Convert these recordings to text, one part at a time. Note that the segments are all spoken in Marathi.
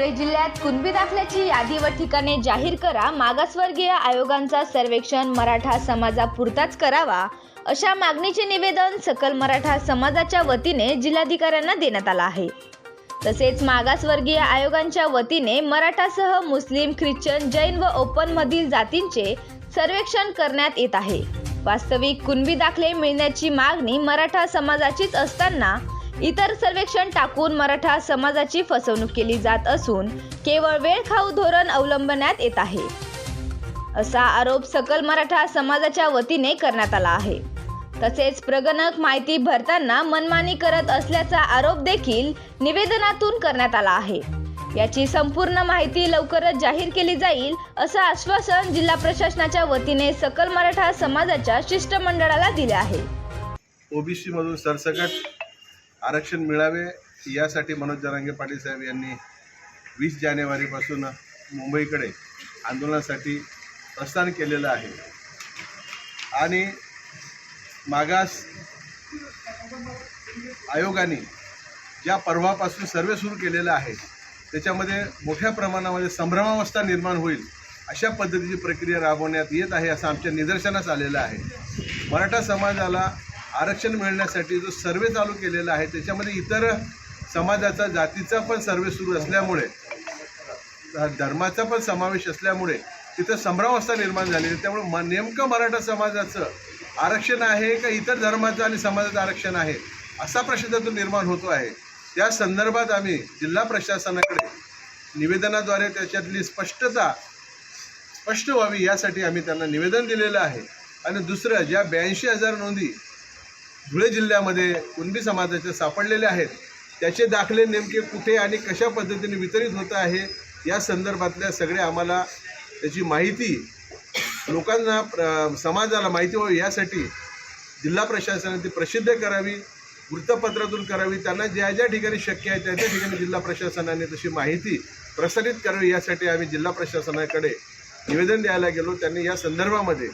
धुळे जिल्ह्यात कुणबी दाखल्याची यादी व ठिकाणे जाहीर करा. मागासवर्गीय आयोगांचा सर्वेक्षण मराठा समाजापुरताच करावा अशा मागणीचे निवेदन सकल मराठा समाजाच्या वतीने जिल्हाधिकाऱ्यांना देण्यात आलं आहे. तसेच मागासवर्गीय आयोगांच्या वतीने मराठासह मुस्लिम ख्रिश्चन जैन व ओपनमधील जातींचे सर्वेक्षण करण्यात येत आहे. वास्तविक कुणबी दाखले मिळण्याची मागणी मराठा समाजाचीच असताना इतर सर्वेक्षण टाकून मराठा समाजाची फसवणूक केली जात असून केवळ वेळ खाऊ धोरण अवलंबण्यात येत आहे. असा आरोप सकल मराठा समाजाच्या वतीने करण्यात आला आहे. तसेच प्रगणक माहिती भरताना मनमानी करत असल्याचा आरोप देखील निवेदनातून करण्यात आला आहे. याची संपूर्ण माहिती लवकरच जाहीर केली जाईल असं आश्वासन जिल्हा प्रशासनाच्या वतीने सकल मराठा समाजाच्या शिष्टमंडळाला दिले आहे. ओबीसी मधून सरसकट आरक्षण मिळावे यासाठी मनोज जरांगे पाटील साहेब यांनी वीस जानेवारीपासून मुंबईकडे आंदोलनासाठी प्रस्थान केलेलं आहे. आणि मागास आयोगाने ज्या पर्वापासून सर्वे सुरू केलेला आहे त्याच्यामध्ये मोठ्या प्रमाणामध्ये संभ्रमावस्था निर्माण होईल अशा पद्धतीची प्रक्रिया राबवण्यात येत आहे असं आमच्या निदर्शनास आलेलं आहे. मराठा समाजाला आरक्षण मिळण्यासाठी जो सर्वे चालू केलेला आहे त्याच्यामध्ये इतर समाजाचा जातीचा पण सर्वे सुरू असल्यामुळे धर्माचा पण समावेश असल्यामुळे तिथं संभ्रमावस्था निर्माण झालेली आहे. त्यामुळे म नेमकं मराठा समाजाचं आरक्षण आहे का इतर धर्माचं आणि समाजाचं आरक्षण आहे असा प्रश्न त्यातून निर्माण होतो आहे त्या संदर्भात आम्ही जिल्हा प्रशासनाकडे निवेदनाद्वारे त्याच्यातली स्पष्टता स्पष्ट व्हावी यासाठी आम्ही त्यांना निवेदन दिलेलं आहे आणि दुसरं ज्या ब्याऐंशी हजार नोंदी धुळे जिल्ह्यामध्ये कुणबी समाजाचे सापडलेले आहेत त्याचे दाखले नेमके कुठे आणि कशा पद्धतीने वितरित होत आहे या संदर्भातल्या सगळ्या आम्हाला त्याची माहिती लोकांना प्र समाजाला माहिती व्हावी यासाठी जिल्हा प्रशासनाने ती प्रसिद्ध करावी वृत्तपत्रातून करावी त्यांना ज्या ज्या ठिकाणी शक्य आहे त्या त्या ठिकाणी जिल्हा प्रशासनाने तशी माहिती प्रसारित करावी यासाठी आम्ही जिल्हा प्रशासनाकडे निवेदन द्यायला गेलो. त्यांनी या संदर्भामध्ये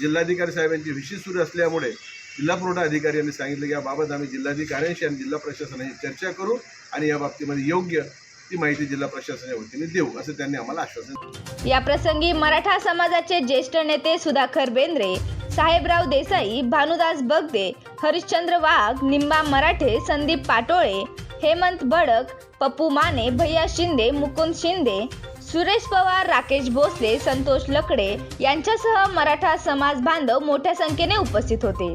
जिल्हाधिकारी साहेबांची विशेष सुरू असल्यामुळे जिल्हा पुरवठा अधिकारी यांनी सांगितलं की याबाबत आम्ही जिल्हाधिकाऱ्यांशी आणि जिल्हा प्रशासनाशी चर्चा करू आणि या बाबतीमध्ये योग्य ती माहिती जिल्हा प्रशासनाच्या वतीने देऊ असं त्यांनी आम्हाला आश्वासन या प्रसंगी मराठा समाजाचे ज्येष्ठ नेते सुधाकर बेंद्रे साहेबराव देसाई भानुदास बगदे हरिश्चंद्र वाघ निंबा मराठे संदीप पाटोळे हेमंत बडक पप्पू माने भैया शिंदे मुकुंद शिंदे सुरेश पवार राकेश भोसले संतोष लकडे यांच्यासह मराठा समाज बांधव मोठ्या संख्येने उपस्थित होते.